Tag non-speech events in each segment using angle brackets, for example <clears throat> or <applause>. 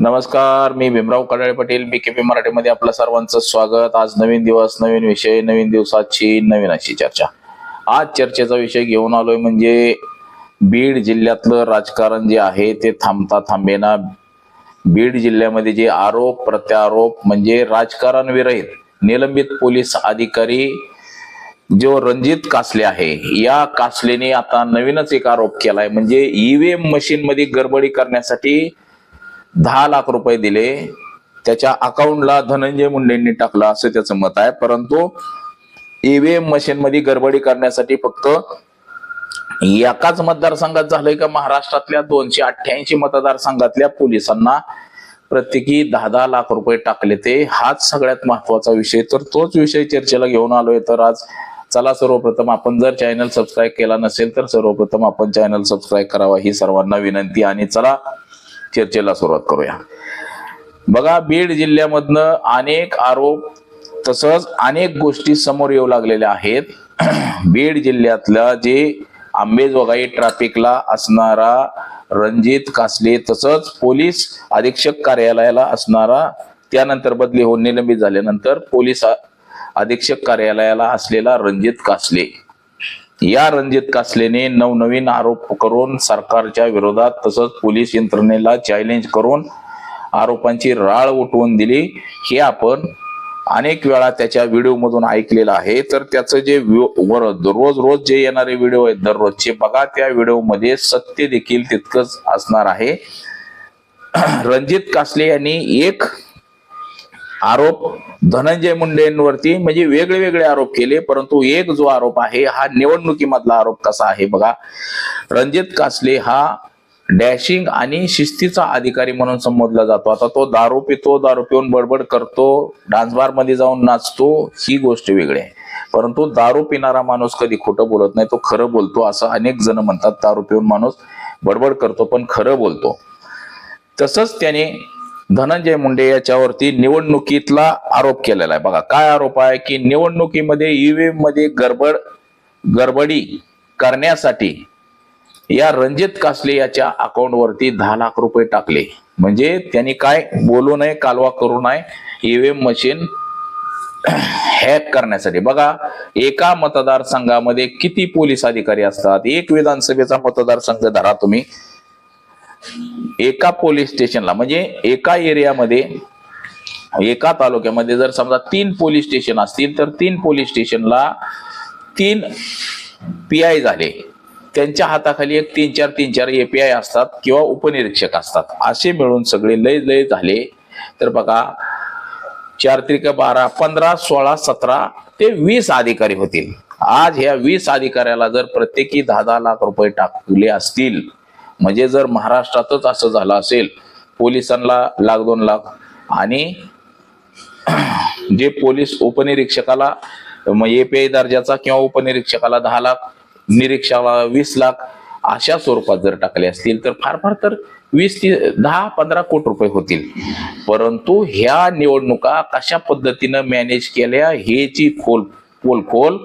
नमस्कार मी Bhimrao Kadale Patel B K P मराठीमध्ये आपलं सर्वांचं स्वागत. आज नवीन दिवस नवीन विषय नवीन दिवसाची नवीन अशी चर्चा. आज चर्चेचा विषय घेऊन आलोय म्हणजे बीड जिल्ह्यातलं राजकारण जे आहे ते थांबता थांबेना. बीड जिल्ह्यामध्ये जे आरोप प्रत्यारोप म्हणजे राजकारण विरहित निलंबित पोलीस अधिकारी जो रणजित कासले आहे या कासलेने आता नवीनच एक आरोप केलाय. म्हणजे ईव्हीएम मशीन मध्ये गडबडी करण्यासाठी दहा लाख रुपये दिले. त्याच्या अकाउंटला धनंजय मुंडेंनी टाकलं असं त्याचं मत आहे. परंतु ईव्हीएम मशीन मध्ये गडबडी करण्यासाठी फक्त एकाच मतदारसंघात झालंय का? महाराष्ट्रातल्या दोनशे अठ्ठ्याऐंशी मतदारसंघातल्या पोलिसांना प्रत्येकी दहा दहा लाख रुपये टाकले ते. हाच सगळ्यात महत्त्वाचा विषय. तर तोच विषय चर्चेला घेऊन आलोय. तर आज चला सर्वप्रथम आपण जर चॅनल सबस्क्राईब केला नसेल तर सर्वप्रथम आपण चॅनल सबस्क्राईब करावा. ही सर्वांना विनंती. आणि चला चर्चेला सुरुवात करूया. बघा बीड जिल्ह्यामधनं अनेक आरोप तसंच अनेक गोष्टी समोर येऊ लागलेल्या आहेत. <clears throat> बीड जिल्ह्यातल्या जे आंबेजोगाई ट्रॅफिकला असणारा रणजित कासले तसंच पोलीस अधीक्षक कार्यालयाला असणारा त्यानंतर बदली होऊन निलंबित झाल्यानंतर पोलीस अधीक्षक कार्यालयाला असलेला रणजित कासले. या रणजित कासलेने नवनवीन आरोप करून सरकारच्या विरोधात तसंच पोलीस यंत्रणेला चॅलेंज करून आरोपांची राळ उठवून दिली. हे आपण अनेक वेळा त्याच्या व्हिडिओ मधून ऐकलेलं आहे. तर त्याचं जे व्ह्यू- वर रोज रोज जे येणारे व्हिडिओ आहेत दररोजचे बघा त्या व्हिडिओमध्ये सत्य देखील तितकंच असणार आहे. <clears throat> रणजित कासले यांनी एक आरोप धनंजय मुंडेंवरती म्हणजे वेगळे वेगळे आरोप केले परंतु एक जो आरोप आहे हा निवडणुकीमधला आरोप कसा आहे बघा. रणजित कासले हा डॅशिंग आणि शिस्तीचा अधिकारी म्हणून संबोधला जातो. आता तो दारू पितो दारू पिऊन बडबड करतो डान्सबारमध्ये जाऊन नाचतो ही गोष्ट वेगळी आहे. परंतु दारू पिणारा माणूस कधी खोटं बोलत नाही तो खरं बोलतो असं अनेक जण म्हणतात दारू पिऊन माणूस बडबड करतो पण खरं बोलतो. तसंच त्याने धनंजय मुंडे याच्यावरती निवडणुकीतला आरोप केलेला आहे. बघा काय आरोप आहे की निवडणुकीमध्ये ईव्हीएममध्ये गडबड गडबडी करण्यासाठी या रणजित कासले याच्या अकाउंटवरती दहा लाख रुपये टाकले. म्हणजे त्यांनी काय बोलू नये कालवा करू नये ईव्हीएम मशीन हॅक करण्यासाठी. बघा एका मतदारसंघामध्ये किती पोलीस अधिकारी असतात? एक विधानसभेचा मतदारसंघ धरा तुम्ही. एका पोलीस स्टेशनला म्हणजे एका एरियामध्ये एका तालुक्यामध्ये जर समजा तीन पोलीस स्टेशन असतील तर तीन पोलीस स्टेशनला तीन पी आय झाले. त्यांच्या हाताखाली एक तीन चार तीन चार एपीआय असतात किंवा उपनिरीक्षक असतात. असे मिळून सगळे लय लय झाले. तर बघा चार त्रिक बारा पंधरा सोळा सतरा ते वीस अधिकारी होतील. आज ह्या वीस अधिकाऱ्याला जर प्रत्येकी दहा दहा लाख रुपये टाकले असतील म्हणजे जर महाराष्ट्रातच असं झालं असेल पोलिसांना लाख दोन लाख आणि जे पोलीस उपनिरीक्षकाला एपीआय दर्जाचा किंवा उपनिरीक्षकाला दहा लाख निरीक्षकाला वीस लाख अशा स्वरूपात जर टाकले असतील तर फार फार तर वीस ती दहा पंधरा कोटी रुपये होतील. परंतु ह्या निवडणुका कशा पद्धतीनं मॅनेज केल्या हेची खोल खोल खोल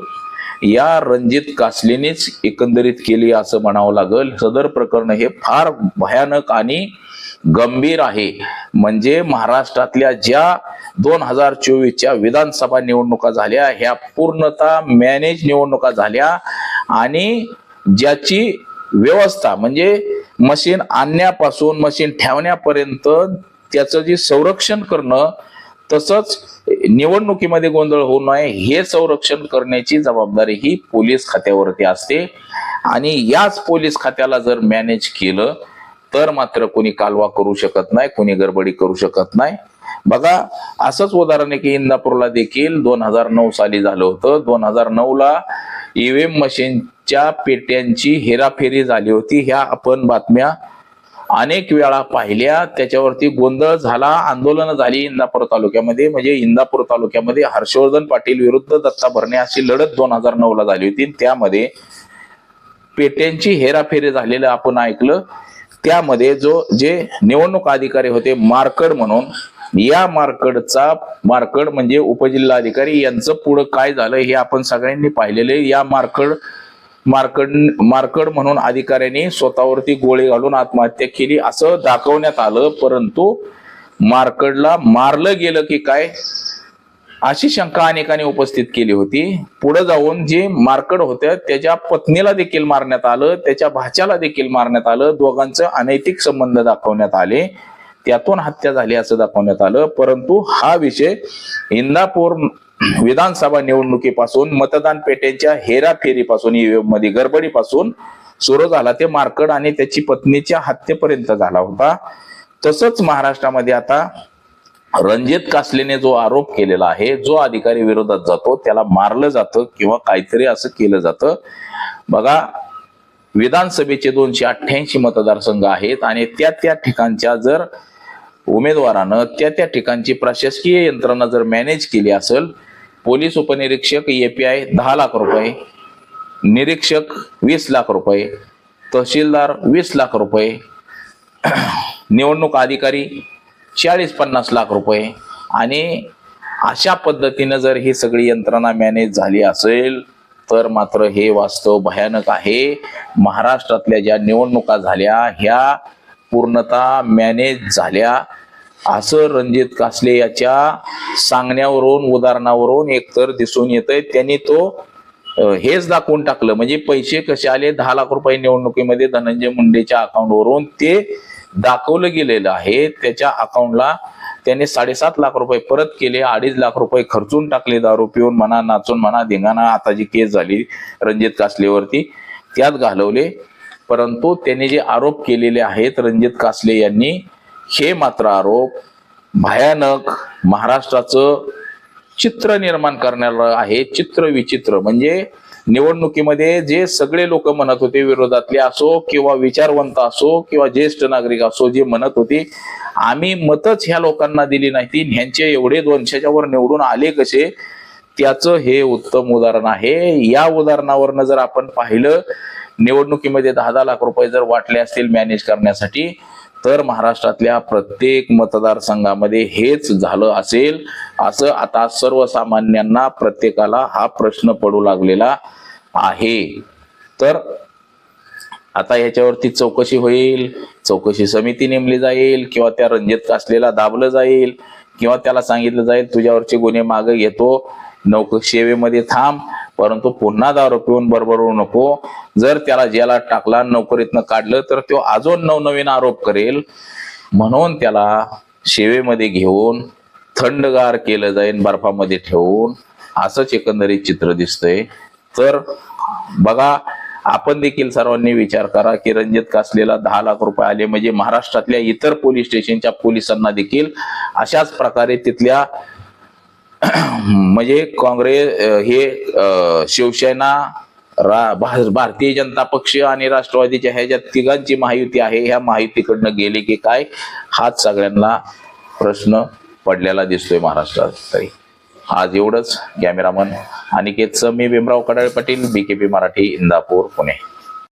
या रणजित कासलेनेच एकंदरीत केली असं म्हणावं लागेल. सदर प्रकरण हे फार भयानक आणि गंभीर आहे. म्हणजे महाराष्ट्रातल्या ज्या दोन हजार चोवीसच्या विधानसभा निवडणुका झाल्या ह्या पूर्णतः मॅनेज निवडणुका झाल्या आणि ज्याची व्यवस्था म्हणजे मशीन आणण्यापासून मशीन ठेवण्यापर्यंत त्याचं जे संरक्षण करणं तसंच निवडणुकीमध्ये गोंधळ होऊ नये हे संरक्षण करण्याची जबाबदारी ही पोलीस खात्यावरती असते. आणि याच पोलीस खात्याला जर मॅनेज केलं तर मात्र कोणी कालवा करू शकत नाही कोणी गडबडी करू शकत नाही. बघा असंच उदाहरण आहे की इंदापूरला देखील दोन हजार नऊ साली झालं होतं. दोन हजार नऊ ला ईव्हीएम मशीनच्या पेट्यांची हेराफेरी झाली होती. ह्या आपण बातम्या अनेक वेळा पाहिल्या. त्याच्यावरती गोंधळ झाला आंदोलन झाली इंदापूर तालुक्यामध्ये. म्हणजे इंदापूर तालुक्यामध्ये हर्षवर्धन पाटील विरुद्ध दत्ता भरणे अशी लढत दोन हजार नऊ ला झाली होती. त्यामध्ये पेट्यांची हेराफेरी झालेलं आपण ऐकलं. त्यामध्ये जो जे निवडणूक अधिकारी होते मार्कड म्हणून या मार्कडचा मार्कड म्हणजे उपजिल्हाधिकारी यांचं पुढं काय झालं हे आपण सगळ्यांनी पाहिलेले या मार्कड मार्कड मार्कड म्हणून अधिकाऱ्यांनी स्वतःवरती गोळी घालून आत्महत्या केली असं दाखवण्यात आलं. परंतु मार्कडला मारलं गेलं की काय? अशी शंका अनेकांनी उपस्थित केली होती. पुढे जाऊन जे मार्कड होत्या त्याच्या पत्नीला देखील मारण्यात आलं त्याच्या भाच्याला देखील मारण्यात आलं दोघांचं अनैतिक संबंध दाखवण्यात आले. त्यातून हत्या झाली असं दाखवण्यात आलं. परंतु हा विषय इंदापूर विधानसभा निवडणुकीपासून मतदान पेट्यांच्या हेराफेरीपासून ईव्हीएममध्ये गडबडीपासून सुरू झाला ते मार्कड आणि त्याची पत्नीच्या हत्येपर्यंत झाला होता. तसंच महाराष्ट्रामध्ये आता रणजित कासलेने जो आरोप केलेला आहे जो अधिकारी विरोधात जातो त्याला मारलं जातं किंवा काहीतरी असं केलं जातं. बघा विधानसभेचे दोनशे अठ्ठ्याऐंशी मतदारसंघ आहेत आणि त्या त्या ठिकाणच्या जर उमेदवारानं त्या त्या ठिकाणची प्रशासकीय यंत्रणा जर मॅनेज केली असेल पोलीस उपनिरीक्षक एपीआय दहा लाख रुपये. निरीक्षक वीस लाख रुपये. तहसीलदार वीस लाख रुपये. निवडणूक अधिकारी चाळीस पन्नास लाख रुपये. आणि अशा पद्धतीनं जर ही सगळी यंत्रणा मॅनेज झाली असेल तर मात्र हे वास्तव भयानक आहे. महाराष्ट्रातल्या ज्या निवडणुका झाल्या ह्या पूर्णतः मॅनेज झाल्या. असं रणजित कासले याच्या सांगण्यावरून उदाहरणावरून एकतर दिसून येत त्यांनी तो हेच दाखवून टाकलं. म्हणजे पैसे कसे आले? दहा लाख रुपये निवडणुकीमध्ये धनंजय मुंडेच्या अकाउंटवरून ते दाखवलं गेलेलं आहे. त्याच्या अकाउंटला त्याने साडेसात लाख रुपये परत केले. अडीच लाख रुपये खर्चून टाकले दारू पिऊन म्हणा नाचून म्हणा धिंगाणा. आता जी केस झाली रणजित कासलेवरती त्यात घालवले. परंतु त्यांनी जे आरोप केलेले आहेत रणजित कासले यांनी हे मात्र आरोप भयानक महाराष्ट्राचं चित्र निर्माण करणारं आहे. चित्र विचित्र. म्हणजे निवडणुकीमध्ये जे सगळे लोक म्हणत होते विरोधातले असो किंवा विचारवंत असो किंवा ज्येष्ठ नागरिक असो जे म्हणत होते आम्ही मतच ह्या लोकांना दिली नाही. ती ह्यांचे एवढे दोनशेच्या वर निवडून आले कसे? त्याचं हे उत्तम उदाहरण आहे. या उदाहरणावरनं जर आपण पाहिलं निवडणुकीमध्ये दहा दहा लाख रुपये जर वाटले असतील मॅनेज करण्यासाठी तर महाराष्ट्रातल्या प्रत्येक मतदारसंघामध्ये हेच झालं असेल असं आता सर्वसामान्यांना प्रत्येकाला हा प्रश्न पडू लागलेला आहे. तर आता ह्याच्यावरती चौकशी होईल चौकशी समिती नेमली जाईल किंवा त्या रंजित कासलेला दाबलं जाईल किंवा त्याला सांगितलं जाईल तुझ्यावरचे गुन्हे मागे घेतो नौक सेवेमध्ये थांब परंतु पुन्हा दारू पिऊन बरोबरू नको जर त्याला जेलात टाकला नोकरीतनं काढलं तर तो अजून नवनवीन आरोप करेल. म्हणून त्याला सेवेमध्ये घेऊन थंडगार केलं जाईल बर्फामध्ये ठेवून. असंच एकंदरीत चित्र दिसतंय. तर बघा आपण देखील सर्वांनी विचार करा की रंजित कासलेला दहा लाख रुपये आले म्हणजे महाराष्ट्रातल्या इतर पोलीस स्टेशनच्या पोलिसांना देखील अशाच प्रकारे तिथल्या <clears throat> म्हणजे काँग्रेस हे शिवसेना रा भारतीय जनता पक्ष आणि राष्ट्रवादीच्या ह्या ज्या तिघांची महायुती आहे ह्या महायुतीकडनं गेले की काय? हाच सगळ्यांना प्रश्न पडलेला दिसतोय महाराष्ट्रात तरी. आज एवढंच कॅमेरामन अनिकेतचं मी भीमराव कडाळे पाटील बीकेपी मराठी इंदापूर पुणे.